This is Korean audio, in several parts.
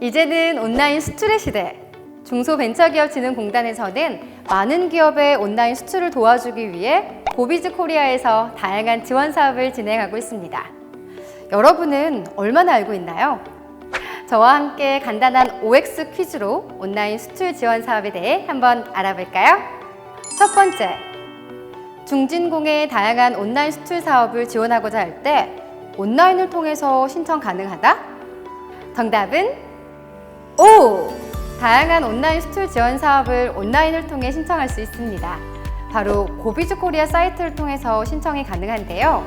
이제는 온라인 수출의 시대. 중소벤처기업진흥공단에서는 많은 기업의 온라인 수출을 도와주기 위해 고비즈 코리아에서 다양한 지원 사업을 진행하고 있습니다. 여러분은 얼마나 알고 있나요? 저와 함께 간단한 OX 퀴즈로 온라인 수출 지원 사업에 대해 한번 알아볼까요? 첫 번째, 중진공의 다양한 온라인 수출 사업을 지원하고자 할 때 온라인을 통해서 신청 가능하다? 정답은 O! 다양한 온라인 수출 지원 사업을 온라인을 통해 신청할 수 있습니다. 바로 고비즈 코리아 사이트를 통해서 신청이 가능한데요.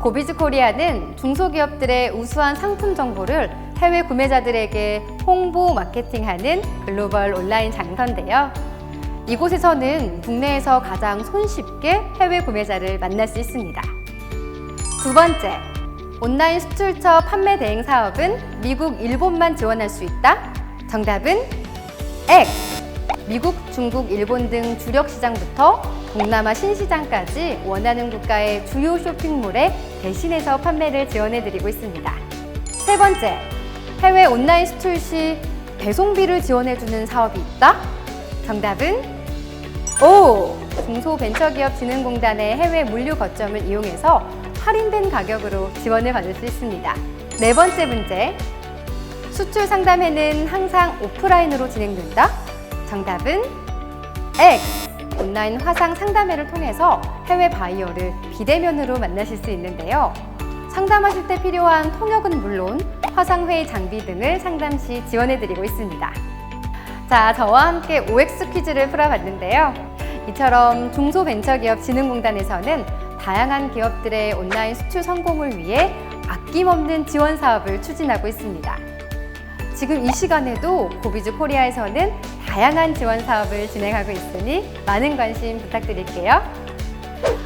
고비즈 코리아는 중소기업들의 우수한 상품 정보를 해외 구매자들에게 홍보 마케팅하는 글로벌 온라인 장터인데요. 이곳에서는 국내에서 가장 손쉽게 해외 구매자를 만날 수 있습니다. 두 번째, 온라인 수출처 판매 대행 사업은 미국, 일본만 지원할 수 있다? 정답은 X. 미국, 중국, 일본 등 주력 시장부터 동남아 신시장까지 원하는 국가의 주요 쇼핑몰에 대신해서 판매를 지원해드리고 있습니다. 세 번째, 해외 온라인 수출 시 배송비를 지원해주는 사업이 있다? 정답은 O! 중소벤처기업진흥공단의 해외 물류 거점을 이용해서 할인된 가격으로 지원을 받을 수 있습니다. 네 번째 문제. 수출 상담회는 항상 오프라인으로 진행된다? 정답은 X. 온라인 화상 상담회를 통해서 해외 바이어를 비대면으로 만나실 수 있는데요. 상담하실 때 필요한 통역은 물론 화상회의 장비 등을 상담 시 지원해드리고 있습니다. 자, 저와 함께 OX 퀴즈를 풀어봤는데요. 이처럼 중소벤처기업진흥공단에서는 다양한 기업들의 온라인 수출 성공을 위해 아낌없는 지원 사업을 추진하고 있습니다. 지금 이 시간에도 고비즈 코리아에서는 다양한 지원 사업을 진행하고 있으니 많은 관심 부탁드릴게요.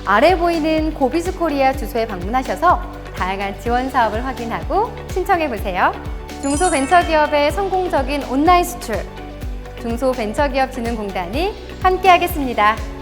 아래 보이는 고비즈 코리아 주소에 방문하셔서 다양한 지원 사업을 확인하고 신청해 보세요. 중소벤처기업의 성공적인 온라인 수출 중소벤처기업진흥공단이 함께하겠습니다.